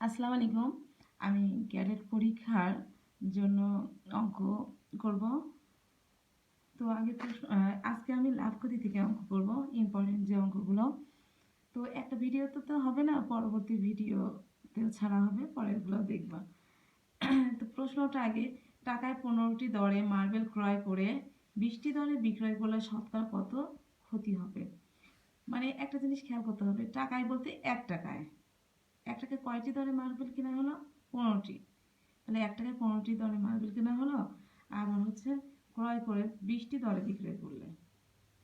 আসসালামু আলাইকুম। আমি ক্যাডেট পরীক্ষার জন্য অঙ্ক করব। তো আগে আজকে আমি লাভ ক্ষতি থেকে অঙ্ক করব ইম্পর্টেন্ট যে অঙ্কগুলো। তো একটা ভিডিওতে তো তো হবে না, পরবর্তী ভিডিওতেও ছাড়া হবে, পরেরগুলো দেখবা। তো প্রশ্নটা আগে, টাকায় পনেরোটি দরে মার্বেল ক্রয় করে বিশটি দরে বিক্রয় করলে শতকরা কত ক্ষতি হবে? মানে একটা জিনিস খেয়াল করতে হবে, টাকায় বলতে এক টাকায়। কয়টি দরে মার্বেল কেনা হলো পনেরোটি। তাহলে এক টাকায় পনেরোটি দরে মার্বেল কেনা হলো আবার হচ্ছে ক্রয় করে বিশটি দরে বিক্রয় করলে।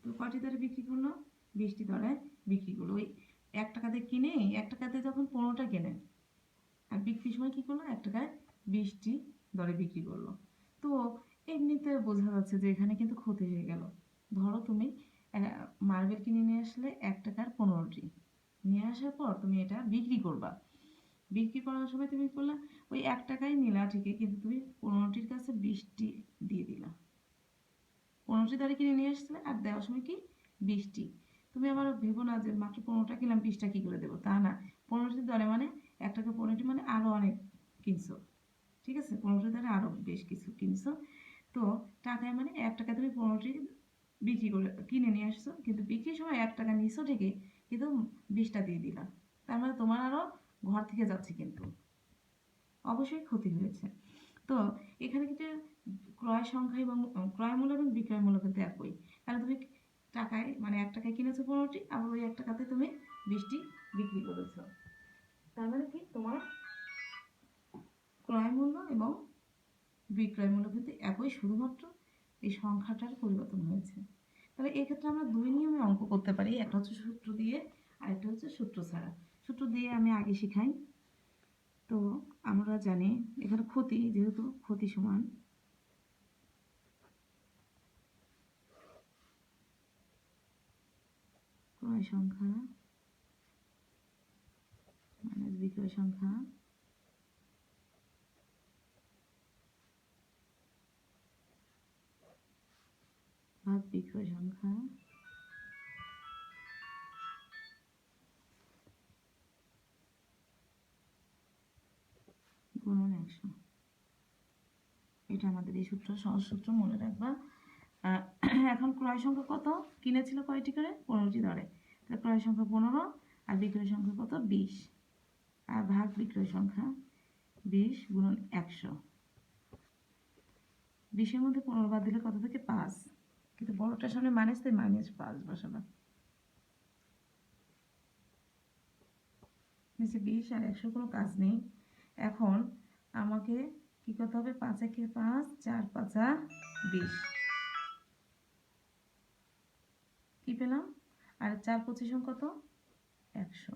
তো কয়টি দরে বিক্রি করল? বিশটি দরে বিক্রি করল। ওই এক টাকাতে কিনে, এক টাকাতে যখন পনেরোটা কেনে, আর বিক্রির সময় কী করল? এক টাকায় বিশটি দরে বিক্রি করল। তো এমনিতে বোঝা যাচ্ছে যে এখানে কিন্তু ক্ষতি হয়ে গেল। ধরো তুমি মার্বেল কিনে নিয়ে আসলে এক টাকার পনেরোটি। নিয়ে আসার পর তুমি এটা বিক্রি করবা। বিক্রি করার সময় তুমি করলা ওই এক টাকাই নিলা ঠিকই, কিন্তু তুমি পনেরোটির কাছে বিশটি দিয়ে দিলা। পনেরোটি দরে কিনে নিয়ে আসছিলে আর দেওয়ার সময় কি? বিশটি তুমি আবার ভেবো না যে মাত্র পনেরোটা কিনলাম, বিশটা কী করে দেবো? তা না পনেরোটি দরে মানে এক টাকা পনেরোটি মানে আরও অনেক কিনছো। ঠিক আছে? পনেরোটি দরে আরও বেশ কিছু কিনছো। তো টাকায় মানে এক টাকা তুমি পনেরোটি বিক্রি করে, কিনে নিয়ে আসছো, কিন্তু বিক্রির সময় এক টাকা নিছো ঠিকই, কিন্তু বিশটা দিয়ে দিলাম তার মানে তোমার আরও ঘর থেকে যাচ্ছে কিন্তু। অবশ্যই ক্ষতি হয়েছে। তো এখানে কিন্তু ক্রয় সংখ্যা এবং ক্রয় মূল্য এবং বিক্রয় মূল্য কিন্তু একই। তাহলে তুমি টাকায় মানে এক টাকায় কিনেছো পনেরোটি আবার ওই এক টাকাতে তুমি বিশটি বিক্রি করেছ। তার মানে কি? তোমার ক্রয় মূল্য এবং বিক্রয় মূল্য কিন্তু একই, শুধুমাত্র এই সংখ্যাটার পরিবর্তন হয়েছে। তাহলে এক্ষেত্রে আমরা দুই নিয়মে অঙ্ক করতে পারি। একটা হচ্ছে সূত্র দিয়ে আর একটা হচ্ছে সূত্র ছাড়া। সূত্র দিয়ে আমি আগে শিখাই। তো আমরা জানি এখানে ক্ষতি, যেহেতু ক্ষতি সমান। ক্রয় সংখ্যা মাইনাস বিক্রয় সংখ্যা। ভাগ বিক্রয় সংখ্যা। গুণন এটা আমাদের এই সূত্র, সহজ সূত্র, মনে রাখবা। এখন ক্রয় সংখ্যা কত? কিনেছিল কয়টি করে? পনেরোটি দরে। তাহলে ক্রয় সংখ্যা পনেরো আর বিক্রয় সংখ্যা কত? বিশ। আর ভাগ বিক্রয় সংখ্যা বিশ গুণন একশো। বিশের মধ্যে পনেরো বাদ দিলে কত থেকে? পাঁচ। কিন্তু বড়টার সামনে মাইনাস তাই মাইনাস পাঁচ বসাবা। নিচে বিশ আর একশো কোনো কাজ নেই। এখন আমাকে কি করতে হবে? পাঁচ একে পাঁচ, চার পাঁচা বিশ। কি পেলাম? আর চার পঁচিশ কত? একশো।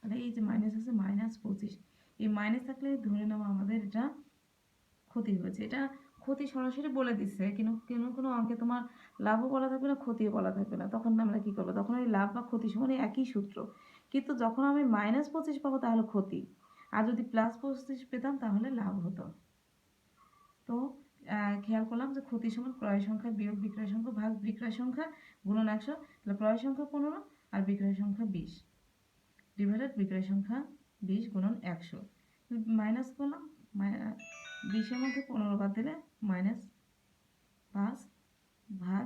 তাহলে এই যে মাইনাস আছে মাইনাস পঁচিশ। এই মাইনাস থাকলে ধরে নেওয়া আমাদের এটা ক্ষতি হয়েছে। এটা ক্ষতি সরাসরি বলে দিচ্ছে কিন্তু কোনো কোনো অঙ্কে তোমার লাভও বলা থাকবে না, ক্ষতিও বলা থাকবে না। তখন আমরা কি করব? তখন ওই লাভ বা ক্ষতি সমান একই সূত্র। কিন্তু যখন আমি মাইনাস পঁচিশ পাবো, তাহলে ক্ষতি। আর যদি প্লাস পঁচিশ পেতাম তাহলে লাভ হতো। তো খেয়াল করলাম যে ক্ষতি সমান ক্রয় সংখ্যা বিয়োগ বিক্রয় সংখ্যা ভাগ বিক্রয় সংখ্যা গুণন একশো, তাহলে ক্রয় সংখ্যা পনেরো আর বিক্রয় সংখ্যা বিশ। ডিভাইডেড বিক্রয় সংখ্যা বিশ গুণন একশো। মাইনাস করলাম বিশের মধ্যে পনেরো বাদ দিলে মাইনাস পাঁচ ভাগ